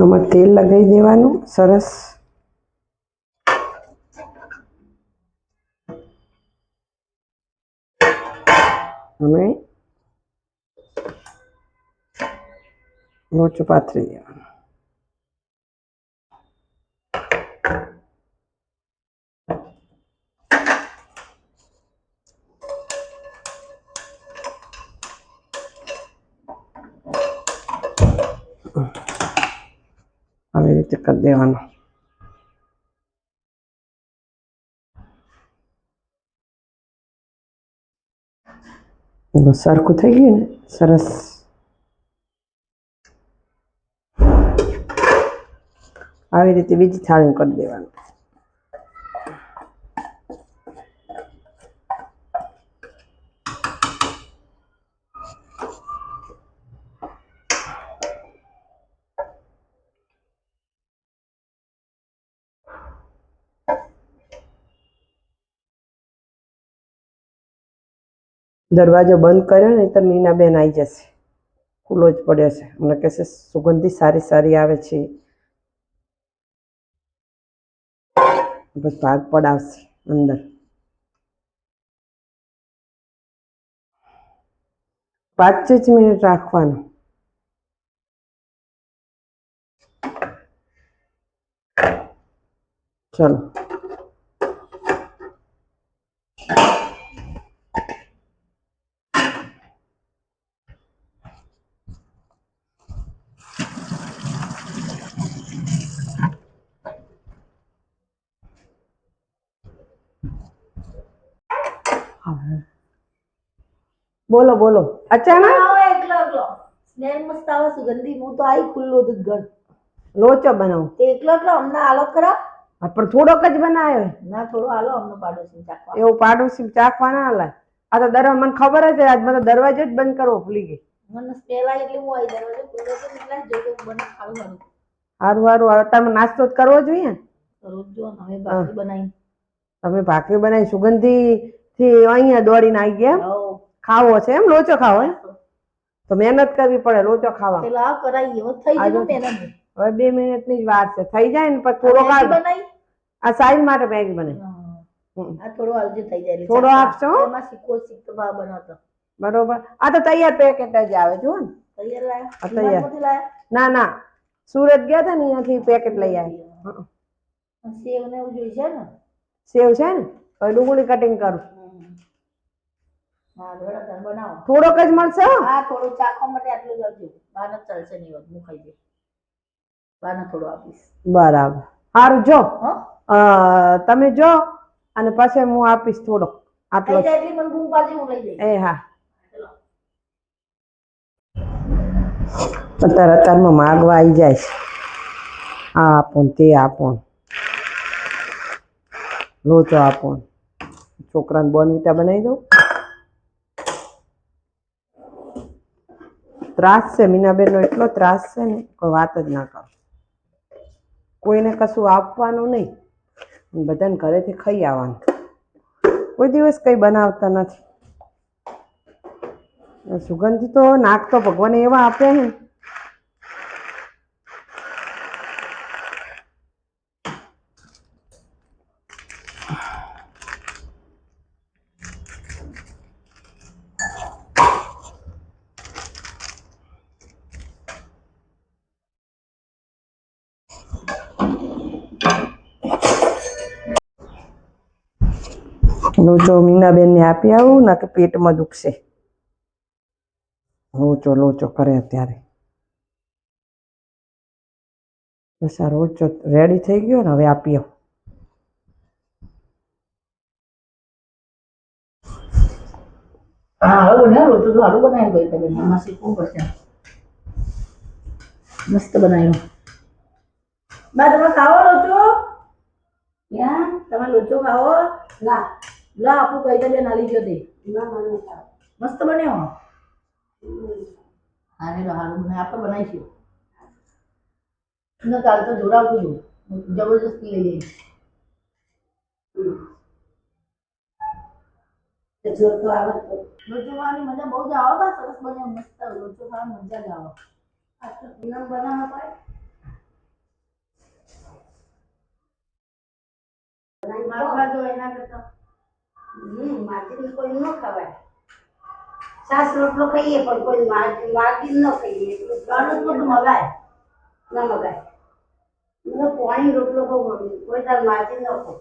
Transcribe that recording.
આમાં તેલ લગાવી દેવાનું સરસ. અને લોચો પાથરી દેવાનો. આવી રીતે કરી દેવાનું બસ સરખું થઈ ગયું ને સરસ આવી રીતે બીજી થાળી કરી દેવાનું દરવાજો બંધ કર્યો ને તો મીનાબેન આવી જશે. ખુલ્લો જ પડ્યો છે. અમને કહેશે સુગંધી સારી સારી આવે છે. બસ ભાગ પડાવશે અંદર. પાંચ જ મિનિટ રાખવાનું. ચલો. બોલો બોલો. અચાનક? આવો સ્મેલ મસ્ત આવે સુગંધી. હું તો આઈ ખુલ્લો દૂધ ઘર. લોચો બનાવો. તે એકલો એકલો? અમને આલો ખરા? હા પણ થોડોક જ બનાવ્યો ના થોડો આલો અમને પાડોશી ચાખવા. એવું પાડોશી ચાખવા ના હલાય આ તો દરવા મને ખબર જ છે આજ મને દરવાજો જ બંધ કરવો ભૂલી ગઈ. મને સ્મેલ આવી એટલે હું આવી દરવાજો ખુલ્લો તો એટલે જો તો બને સારું. મારું સારું હવે તમે નાસ્તો જ કરવો જોઈએ? રોજ જો હવે ભાખરી બનાવી. તમે ભાખરી બનાવી સુગંધી થી અહીંયા દોડીને આવી ગયા? ખાવો છે એમ? લોચો ખાવો એમ? તો મહેનત કરવી પડે લોચો ખાવા પેલા આ કરાવી હવે થઈ. ગયું મહેનત હવે બે મિનિટની જ વાત છે. થઈ જાય ને પછી થોડો બનાવી આ સાઈઝ માટે મેગી બને આ થોડો આવજો થઈ જાય થોડો. આપશો, હો? એમાં શીખો શીખતો ભાવ બનાવતો. બરોબર. આ તો તૈયાર પેકેટ જ આવે જુઓ ને. તૈયાર લાયા? તૈયાર. ના ના. સુરત ગયા હતા ને અહીંયાથી પેકેટ લઈ આવ્યા. સેવ ને એવું જોઈશે ને? સેવ છે ને? હવે ડુંગળી કટિંગ કરું. હા બનાવો. થોડોક જ મળશે હો. થોડું ચાખવા માટે આટલું જ આપજો. બાને ચાલશે નહીં હોત હું ખાઈ જઈશ. બાને થોડું આપીશ. બરાબર. સારું જો. તમે જો અને પછી હું આપીશ થોડોક. આટલો એટલી મને બૂમ પાડજે હું લઈ જઈશ એ હા. અત્યારે અત્યારમાં માગવા આવી જાય છે. આ આપો ને તે આપો. લોચો આપો છોકરાને બોર્નવિટા બનાવી દઉં. ત્રાસ છે મીનાબેનનો એટલો ત્રાસ છે ને કોઈ વાત જ ના કરો. કોઈને કશું આપવાનું નહીં. બધાને ઘરેથી ખાઈ આવવાનું કોઈ દિવસ કંઈ બનાવતા નથી. સુગંધી તો નાક તો ભગવાને એવા આપ્યા ને. લોચો મીનાબેનને આપી આવું ના કે પેટમાં દુખશે. લોચો લોચો કરે અત્યારે. બસ આ રોચો રેડી થઈ ગયો ને હવે આપી આવું. હા બનાવ્યો મસ્ત બનાવ્યું. બા, તમે ખાવો લોચો યા, તમે લોચો ખાવો લા. લા આપું કઈ બેન આલી ગયો દે. મસ્ત બન્યો? હારે હારું મને આપણે બનાવીશું ને કાલે તો જોડાવતું છું. જબરજસ્તી લઈ જઈશ મજા બહુ જ આવે સરસ બને મસ્ત. મજા જ આવે. આ તો પૂનમ એના કરતા. હમ માર્જિન કોઈ ન ખવાય. સાસ રોટલો ખાઈએ પણ કોઈ માર્જિન માર્જિન ન ખાઈએ. એટલું જ બધું મગાય. ન મગાય. મતલબ પોણી રોટલો ખાવું કોઈ તાર માર્જિન ન ખાવ